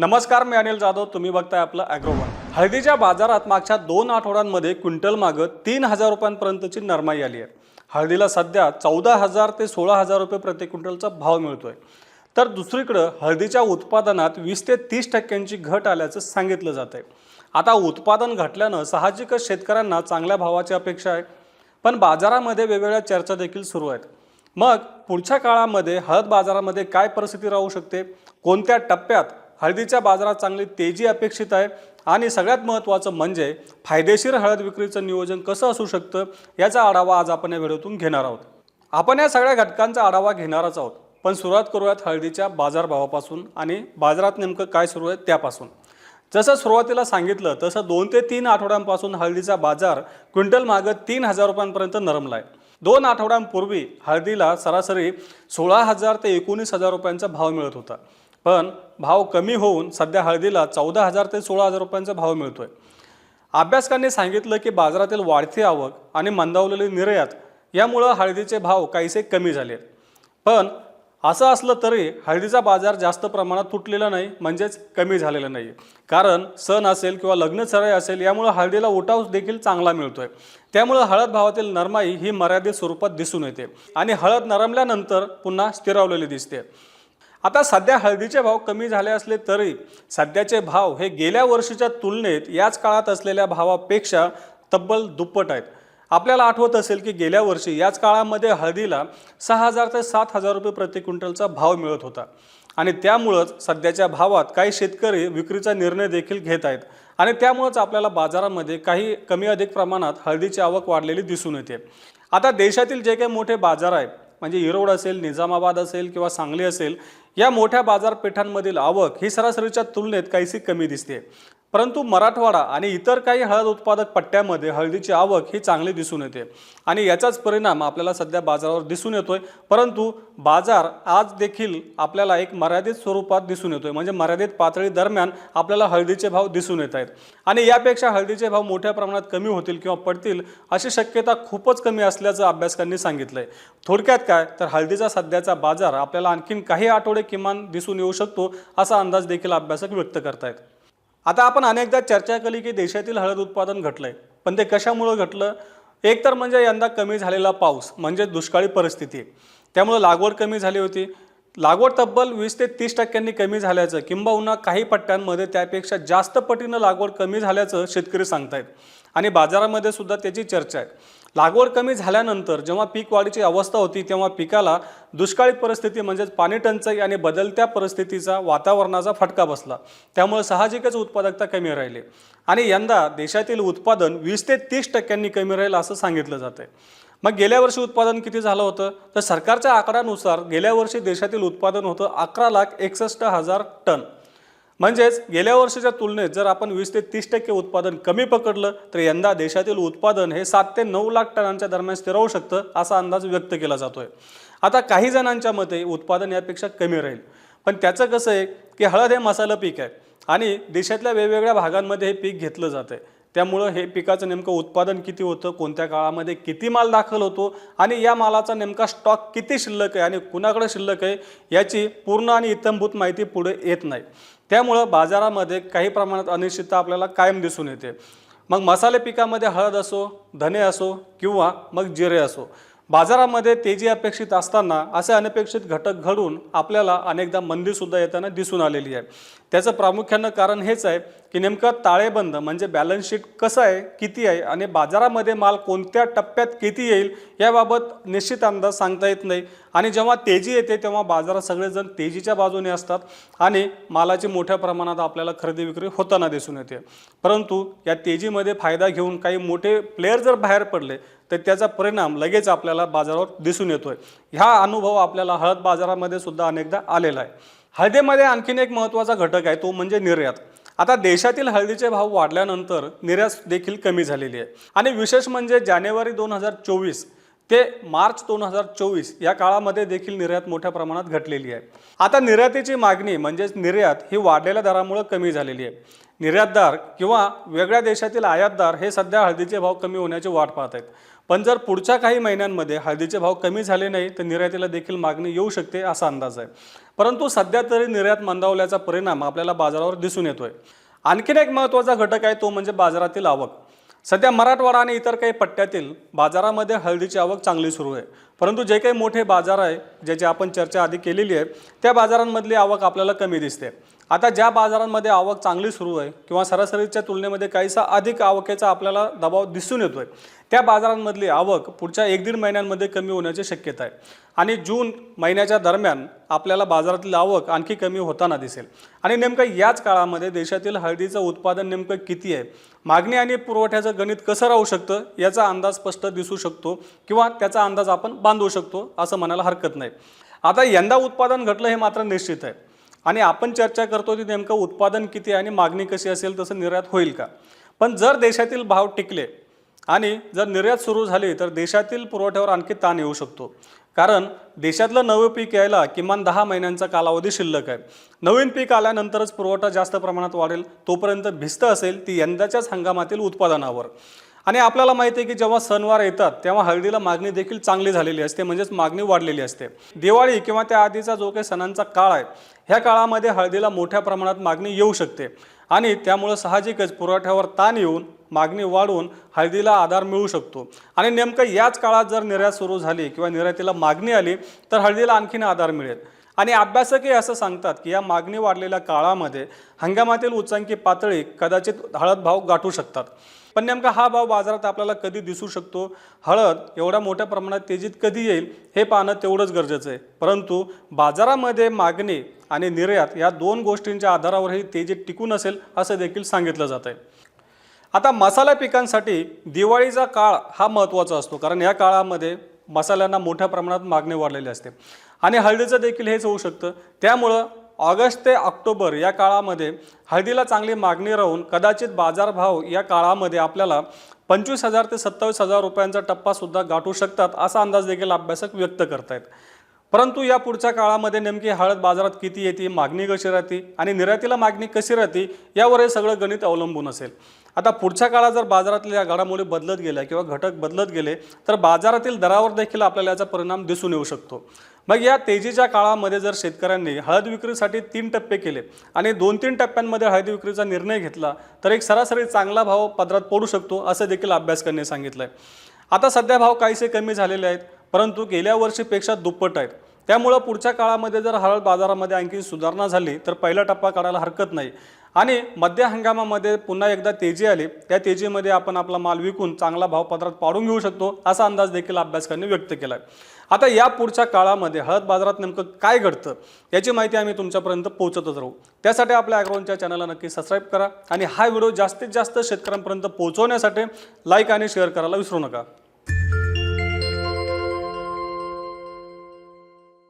नमस्कार मी अनिल जाधव. तुम्ही बघताय आपलं ॲग्रोवन हळदीच्या बाजारात मागच्या दोन आठवड्यांमध्ये क्विंटल मागं तीन हजार रुपयांपर्यंतची नरमाई आली आहे. हळदीला सध्या चौदा हजार ते सोळा हजार रुपये प्रति क्विंटलचा भाव मिळतोय. तर दुसरीकडं हळदीच्या उत्पादनात वीस ते तीस टक्क्यांची घट आल्याचं सांगितलं जात आहे आता उत्पादन घटल्यानं साहजिकच शेतकऱ्यांना चांगल्या भावाची अपेक्षा आहे. पण बाजारामध्ये वेगवेगळ्या चर्चा देखील सुरू आहेत. मग पुढच्या काळामध्ये हळद बाजारामध्ये काय परिस्थिती राहू शकते? कोणत्या टप्प्यात हळदीच्या बाजारात चांगली तेजी अपेक्षित आहे. आणि सगळ्यात महत्त्वाचं म्हणजे फायदेशीर हळद विक्रीचं नियोजन कसं असू शकतं याचा आढावा आज आपण या व्हिडिओतून घेणार आहोत. आपण या सगळ्या घटकांचा आढावा घेणारच आहोत. पण सुरुवात करूयात हळदीच्या बाजारभावापासून आणि बाजारात नेमकं काय सुरू आहे त्यापासून. जसं सुरुवातीला सांगितलं तसं दोन ते तीन आठवड्यांपासून हळदीचा बाजार क्विंटल मागं तीन हजार रुपयांपर्यंत नरमला आहे दोन आठवड्यांपूर्वी हळदीला सरासरी सोळा हजार ते एकोणीस हजार रुपयांचा भाव मिळत होता. पण भाव कमी होऊन सध्या हळदीला चौदा हजार ते सोळा हजार रुपयांचा भाव मिळतोय. अभ्यासकांनी सांगितलं की बाजारातील वाढती आवक आणि मंदावलेली निर्यात यामुळं हळदीचे भाव काहीसे कमी झाले आहेत. पण असं असलं तरी हळदीचा बाजार जास्त प्रमाणात तुटलेला नाही म्हणजेच कमी झालेला नाही. कारण सण असेल किंवा लग्न सराई असेल यामुळं हळदीला उठाव देखील चांगला मिळतोय. त्यामुळं हळद भावातील नरमाई ही मर्यादित स्वरूपात दिसून येते आणि हळद नरमल्यानंतर पुन्हा स्थिरावलेली दिसते. आता सध्या हळदीचे भाव कमी झाले असले तरी सध्याचे भाव हे गेल्या वर्षीच्या तुलनेत याच काळात असलेल्या भावापेक्षा तब्बल दुप्पट आहेत. आपल्याला आठवत असेल की गेल्या वर्षी याच काळामध्ये हळदीला सहा हजार ते सात हजार रुपये प्रति क्विंटलचा भाव मिळत होता. आणि त्यामुळंच सध्याच्या भावात काही शेतकरी विक्रीचा निर्णय देखील घेत आहेत. आणि त्यामुळंच आपल्याला बाजारामध्ये काही कमी अधिक प्रमाणात हळदीची आवक वाढलेली दिसून येते. आता देशातील जे काही मोठे बाजार आहेत म्हणजे इरोड असेल निजामाबाद असेल किंवा सांगली असेल या मोठ्या बाजारपेठांमधील आवक ही सरासरीच्या तुलनेत काहीशी कमी दिसते. परंतु मराठवाडा आणि इतर काही हळद उत्पादक पट्ट्यामध्ये हळदीची आवक ही चांगली दिसून येते. आणि याचाच परिणाम आपल्याला सध्या बाजारावर दिसून येतोय. परंतु बाजार आज देखील आपल्याला एक मर्यादित स्वरूपात दिसून येतोय. म्हणजे मर्यादित पातळी दरम्यान आपल्याला हळदीचे भाव दिसून येत आहेत. आणि यापेक्षा हळदीचे भाव मोठ्या प्रमाणात कमी होतील किंवा पडतील अशी शक्यता खूपच कमी असल्याचं अभ्यासकांनी सांगितलं आहे थोडक्यात काय? तर हळदीचा सध्याचा बाजार आपल्याला आणखीन काही आठवडे किमान दिसून येऊ शकतो असा अंदाज देखील अभ्यासक व्यक्त करतायत. आता आपण अनेकदा चर्चा केली की देशातील हळद उत्पादन घटलं आहे पण ते कशामुळं घटलं? एक तर म्हणजे यंदा कमी झालेला पाऊस म्हणजे दुष्काळी परिस्थिती त्यामुळं लागवड कमी झाली होती. लागवड तब्बल वीस ते तीस टक्क्यांनी कमी झाल्याचं किंबहुना काही पट्ट्यांमध्ये त्यापेक्षा जास्त पटीनं लागवड कमी झाल्याचं शेतकरी सांगतायत. आणि बाजारामध्ये सुद्धा त्याची चर्चा आहे. लागवड कमी झाल्यानंतर जेव्हा पीक वाढीची अवस्था होती तेव्हा पिकाला दुष्काळी परिस्थिती म्हणजेच पाणी टंचाई आणि बदलत्या परिस्थितीचा वातावरणाचा फटका बसला. त्यामुळे साहजिकच उत्पादकता कमी राहिली. आणि यंदा देशातील उत्पादन वीस ते तीस टक्क्यांनी कमी राहील असं सांगितलं जातं मग गेल्या वर्षी उत्पादन किती झालं होतं? तर सरकारच्या आकड्यानुसार गेल्या वर्षी देशातील उत्पादन होतं अकरा लाख एकसष्ट हजार टन. म्हणजेच गेल्या वर्षीच्या तुलनेत जर आपण वीस ते तीस टक्के उत्पादन कमी पकडलं तर यंदा देशातील उत्पादन हे सात ते नऊ लाख टनांच्या दरम्यान स्थिर राहू शकतं असा अंदाज व्यक्त केला जातोय. आता काही जणांच्या मते उत्पादन यापेक्षा कमी राहील. पण त्याचं कसं आहे की हळद हे मसाला पीक आहे आणि देशातल्या वेगवेगळ्या भागांमध्ये हे पीक घेतलं जातं आहे त्यामुळं हे पिकाचं नेमकं उत्पादन किती होतं कोणत्या काळामध्ये किती माल दाखल होतो आणि या मालाचा नेमका स्टॉक किती शिल्लक आहे आणि कुणाकडे शिल्लक आहे याची पूर्ण आणि इत्तंभूत माहिती पुढे येत नाही. त्यामुळं बाजारामध्ये काही प्रमाणात अनिश्चितता आपल्याला कायम दिसून येते. मग मसाले पिकामध्ये हळद असो धने असो किंवा मग जिरे असो बाजारामध्ये तेजी अपेक्षित असताना असे अनपेक्षित घटक घडून आपल्याला अनेकदा मंदीसुद्धा येताना दिसून आलेली आहे. त्याचं प्रामुख्यानं कारण हेच आहे की नेमकं ताळेबंद म्हणजे बॅलन्स शीट कसं आहे किती आहे आणि बाजारामध्ये माल कोणत्या टप्प्यात किती येईल याबाबत निश्चित अंदाज सांगता येत नाही. आणि जेव्हा तेजी येते तेव्हा बाजारात सगळेजण तेजीच्या बाजूने असतात आणि मालाची मोठ्या प्रमाणात आपल्याला खरेदी विक्री होताना दिसून येते. परंतु या तेजीमध्ये फायदा घेऊन काही मोठे प्लेयर जर बाहेर पडले तर त्याचा परिणाम लगेच आपल्याला बाजारावर दिसून येतोय. ह्या अनुभव आपल्याला हळद बाजारामध्ये सुद्धा अनेकदा आलेला आहे. हळदीमध्ये आणखीन एक महत्त्वाचा घटक आहे तो म्हणजे निर्यात. आता देशातील हळदीचे भाव वाढल्यानंतर निर्यात देखील कमी झालेली आहे. आणि विशेष म्हणजे जानेवारी दोन हजार चोवीस ते मार्च दोन हजार चोवीस या काळामध्ये देखील निर्यात मोठ्या प्रमाणात घटलेली आहे. आता निर्यातीची मागणी म्हणजेच निर्यात ही वाढलेल्या दरामुळे कमी झालेली आहे. निर्यातदार किंवा वेगळ्या देशातील आयातदार हे सध्या हळदीचे भाव कमी होण्याची वाट पाहत आहेत. पण जर पुढच्या काही महिन्यांमध्ये हळदीचे भाव कमी झाले नाही तर निर्यातीला देखील मागणी येऊ शकते असा अंदाज आहे. परंतु सध्या तरी निर्यात मंदावल्याचा परिणाम आपल्याला बाजारावर दिसून येतोय. आणखीन एक महत्त्वाचा घटक आहे तो म्हणजे बाजारातील आवक. सध्या मराठवाडा आणि इतर काही पट्ट्यातील बाजारामध्ये हळदीची आवक चांगली सुरू आहे. परंतु जे काही मोठे बाजार आहे ज्याची आपण चर्चा आधी केलेली आहे त्या बाजारांमधली आवक आपल्याला कमी दिसते. आता ज्या बाजारांमध्ये आवक चांगली सुरू आहे किंवा सरासरीच्या तुलनेमध्ये काहीसा अधिक आवकेचा आपल्याला दबाव दिसून येतोय त्या बाजारांमधली आवक पुढच्या एक दीड महिन्यांमध्ये कमी होण्याची शक्यता आहे. आणि जून महिन्याच्या दरम्यान आपल्याला बाजारातील आवक आणखी कमी होताना दिसेल. आणि नेमकं याच काळामध्ये देशातील हळदीचं उत्पादन नेमकं किती आहे? मागणी आणि पुरवठ्याचं गणित कसं राहू शकतं? याचा अंदाज स्पष्ट दिसू शकतो किंवा त्याचा अंदाज आपण बांधू शकतो असं म्हणायला हरकत नाही. आता यंदा उत्पादन घटलं हे मात्र निश्चित आहे. आणि आपण चर्चा करतो की नेमकं उत्पादन किती आणि मागणी कशी असेल तसं निर्यात होईल का? पण जर देशातील भाव टिकले आणि जर निर्यात सुरू झाली तर देशातील पुरवठ्यावर आणखी ताण येऊ शकतो. कारण देशातलं नवं पीक यायला किमान दहा महिन्यांचा कालावधी शिल्लक आहे. नवीन पीक आल्यानंतरच पुरवठा जास्त प्रमाणात वाढेल तोपर्यंत भिस्त असेल ती यंदाच्याच हंगामातील उत्पादनावर. आणि आपल्याला माहिती आहे की जेव्हा सणवार येतात तेव्हा हळदीला मागणी देखील चांगली झालेली असते म्हणजेच मागणी वाढलेली असते. दिवाळी किंवा त्या आधीचा जो काही सणांचा काळ आहे ह्या काळामध्ये हळदीला मोठ्या प्रमाणात मागणी येऊ शकते. आणि त्यामुळं साहजिकच पुरवठ्यावर ताण येऊन मागणी वाढवून हळदीला आधार मिळू शकतो. आणि नेमकं याच काळात जर निर्यात सुरू झाली किंवा निर्यातीला मागणी आली तर हळदीला आणखीन आधार मिळेल. आणि अभ्यासकही असं सांगतात की या मागणी वाढलेल्या काळामध्ये हंगामातील उच्चांकी पातळी कदाचित हळद भाव गाठू शकतात. पण नेमका हा भाव बाजारात आपल्याला कधी दिसू शकतो? हळद एवढ्या मोठ्या प्रमाणात तेजीत कधी येईल? हे पाहणं तेवढंच गरजेचं आहे. परंतु बाजारामध्ये मागणी आणि निर्यात या दोन गोष्टींच्या आधारावरही तेजीत टिकून असेल असं देखील सांगितलं जात आहे. आता मसाला पिकांसाठी दिवाळीचा काळ हा महत्त्वाचा असतो. कारण या काळामध्ये मसाल्यांना मोठ्या प्रमाणात मागणी वाढलेली असते. आणि हळदीचं देखील हेच होऊ शकतं. त्यामुळं ऑगस्ट ते ऑक्टोबर या काळामध्ये हळदीला चांगली मागणी राहून कदाचित बाजारभाव या काळामध्ये आपल्याला पंचवीस हजार ते सत्तावीस हजार रुपयांचा टप्पासुद्धा गाठू शकतात असा अंदाज देखील अभ्यासक व्यक्त करतायत. परंतु या पुढच्या काळामध्ये नेमकी हळद बाजारात किती येते मागणी कशी राहते आणि निर्यातीला मागणी कशी राहते यावर हे सगळं गणित अवलंबून असेल. आता पुढच्या काळात जर बाजारातल्या घडामोडी बदलत गेल्या किंवा घटक बदलत गेले तर बाजारातील दरावर देखील आपल्याला याचा परिणाम दिसून येऊ शकतो. मग या तेजीच्या काळामध्ये जर शेतकऱ्यांनी हळद विक्रीसाठी तीन टप्पे केले आणि दोन तीन टप्प्यांमध्ये हळद विक्रीचा निर्णय घेतला तर एक सरासरी चांगला भाव पदरात पडू शकतो असं देखील अभ्यासकांनी सांगितलं आहे आता सध्या भाव काहीसे कमी झालेले आहेत परंतु गेल्या वर्षीपेक्षा दुप्पट आहेत. त्यामुळं पुढच्या काळामध्ये जर हळद बाजारामध्ये आणखी सुधारणा झाली तर पहिला टप्पा काढायला हरकत नाही. आणि मध्य हंगामामध्ये पुन्हा एकदा तेजी आली. त्या तेजीमध्ये आपण आपला माल विकून चांगला भाव पत्रात पाडून घेऊ शकतो असा अंदाज देखील अभ्यासकांनी व्यक्त केला आहे आता या पुढच्या काळामध्ये हळद बाजारात नेमकं काय घडतं याची माहिती आम्ही तुमच्यापर्यंत पोहोचतच राहू. त्यासाठी आपल्या ॲग्रोनच्या चॅनलला नक्की सबस्क्राईब करा आणि हा व्हिडिओ जास्तीत जास्त शेतकऱ्यांपर्यंत पोहोचवण्यासाठी लाईक आणि शेअर करायला विसरू नका.